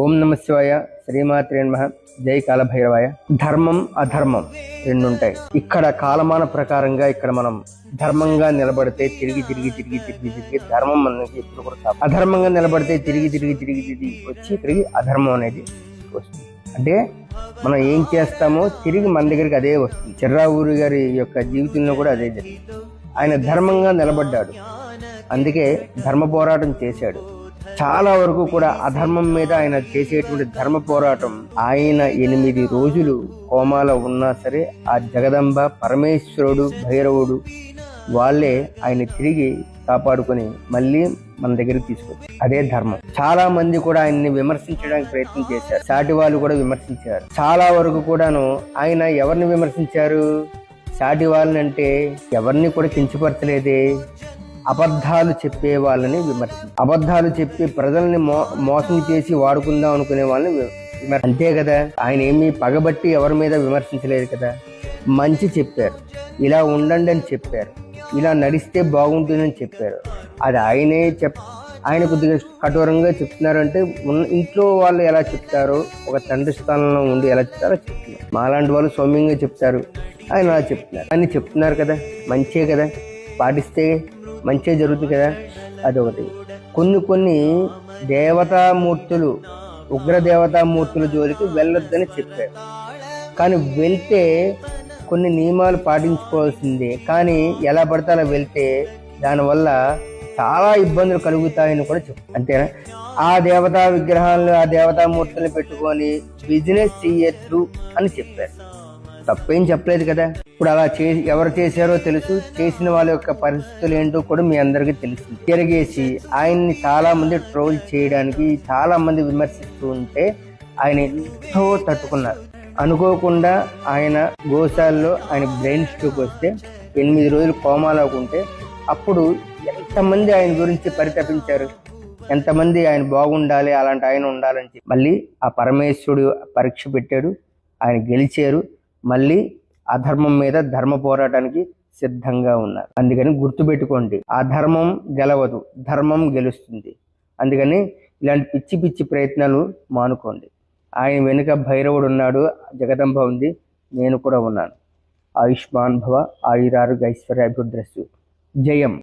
ఓం నమ శివాయ. శ్రీమాత్రే నమ. జై కాలభైరవాయ. ధర్మం అధర్మం రెండు ఉంటాయి ఇక్కడ కాలమాన ప్రకారంగా ఇక్కడ మనం ధర్మంగా నిలబడితే తిరిగి తిరిగి తిరిగి తిరిగి తిరిగి ధర్మం మనకి ఎప్పుడు కూడా అధర్మంగా నిలబడితే తిరిగి తిరిగి తిరిగి తిరిగి వచ్చి తిరిగి అధర్మం అనేది వస్తుంది. అంటే మనం ఏం చేస్తామో తిరిగి మన దగ్గరికి అదే వస్తుంది. చిర్రావూరి గారి యొక్క జీవితంలో కూడా అదే జరిగింది. ఆయన ధర్మంగా నిలబడ్డాడు. అందుకే ధర్మ పోరాటం చేశాడు. చాలా వరకు కూడా అధర్మం మీద ఆయన చేసేటువంటి ధర్మ పోరాటం ఆయన ఎనిమిది రోజులు కోమాలో ఉన్నా సరే ఆ జగదంబ పరమేశ్వరుడు భైరవుడు వాళ్ళే ఆయన తిరిగి కాపాడుకొని మళ్ళీ మన దగ్గరికి తీసుకొచ్చారు. అదే ధర్మం. చాలా మంది కూడా ఆయన్ని విమర్శించడానికి ప్రయత్నం చేశారు. సాటి వాళ్ళు కూడా విమర్శించారు. చాలా వరకు కూడాను ఆయన ఎవరిని విమర్శించారు? సాటి వాళ్ళని అంటే ఎవరిని కూడా కించపరచలేదే? అబద్ధాలు చెప్పే వాళ్ళని విమర్శించారు అబద్ధాలు చెప్పి ప్రజల్ని మో మోసం చేసి వాడుకుందాం అనుకునే వాళ్ళని విమర్శ అంతే కదా? ఆయన ఏమీ పగబట్టి ఎవరి మీద విమర్శించలేదు కదా? మంచి చెప్పారు. ఇలా ఉండండి అని చెప్పారు. ఇలా నడిస్తే బాగుంటుందని చెప్పారు. అది ఆయనే చెప్ ఆయన కొద్దిగా కఠోరంగా చెప్తున్నారంటే ఇంట్లో వాళ్ళు ఎలా చెప్తారో? ఒక తండ్రి స్థానంలో ఉండి ఎలా చెప్తారో చెప్తున్నారు. మాలాంటి వాళ్ళు సౌమ్యంగా చెప్తారు. ఆయన అలా చెప్తున్నారు. అని చెప్తున్నారు కదా? మంచే కదా? పాటిస్తే మంచిగా జరుగుతుంది కదా? అదొకటి. కొన్ని కొన్ని దేవతామూర్తులు ఉగ్ర దేవతామూర్తుల జోలికి వెళ్ళొద్దని చెప్పారు. కానీ వెళ్తే కొన్ని నియమాలు పాటించుకోవాల్సిందే. కానీ ఎలా పడితే అలా వెళ్తే దానివల్ల చాలా ఇబ్బందులు కలుగుతాయని కూడా చెప్ అంతేనా? ఆ దేవతా విగ్రహాలను ఆ దేవతామూర్తులను పెట్టుకొని బిజినెస్ చేయొద్దు అని చెప్పారు. తప్పేం చెప్పలేదు కదా. ఇప్పుడు అలా చేసి ఎవరు చేశారో తెలుసు. చేసిన వాళ్ళ యొక్క పరిస్థితులు ఏంటో కూడా మీ అందరికీ తెలుసు తిరిగేసి ఆయన్ని చాలా మంది ట్రోల్ చేయడానికి చాలా మంది విమర్శిస్తూ ఉంటే ఆయన ఎంతో తట్టుకున్నారు. అనుకోకుండా ఆయన గోశాల్లో ఆయన బ్రెయిన్ స్ట్రోక్ వస్తే ఎనిమిది రోజులు కోమాలోకి ఉంటే అప్పుడు ఎంతమంది ఆయన గురించి పరితపించారు? ఎంతమంది ఆయన బాగుండాలి అలాంటి ఆయన ఉండాలని మళ్ళీ ఆ పరమేశ్వరుడు పరీక్ష పెట్టాడు. ఆయన గెలిచారు. మళ్ళీ అధర్మం మీద ధర్మ పోరాటానికి సిద్ధంగా ఉన్నారు. అందుకని గుర్తుపెట్టుకోండి అధర్మం గెలవదు ధర్మం గెలుస్తుంది. అందుకని ఇలాంటి పిచ్చి పిచ్చి ప్రయత్నాలు మానుకోండి. ఆయన వెనుక భైరవుడు ఉన్నాడు జగదంబ ఉంది నేను కూడా ఉన్నాను. ఆయుష్మాన్ భవ ఆయురారు ఐశ్వర్యాభివృద్ధి జయం.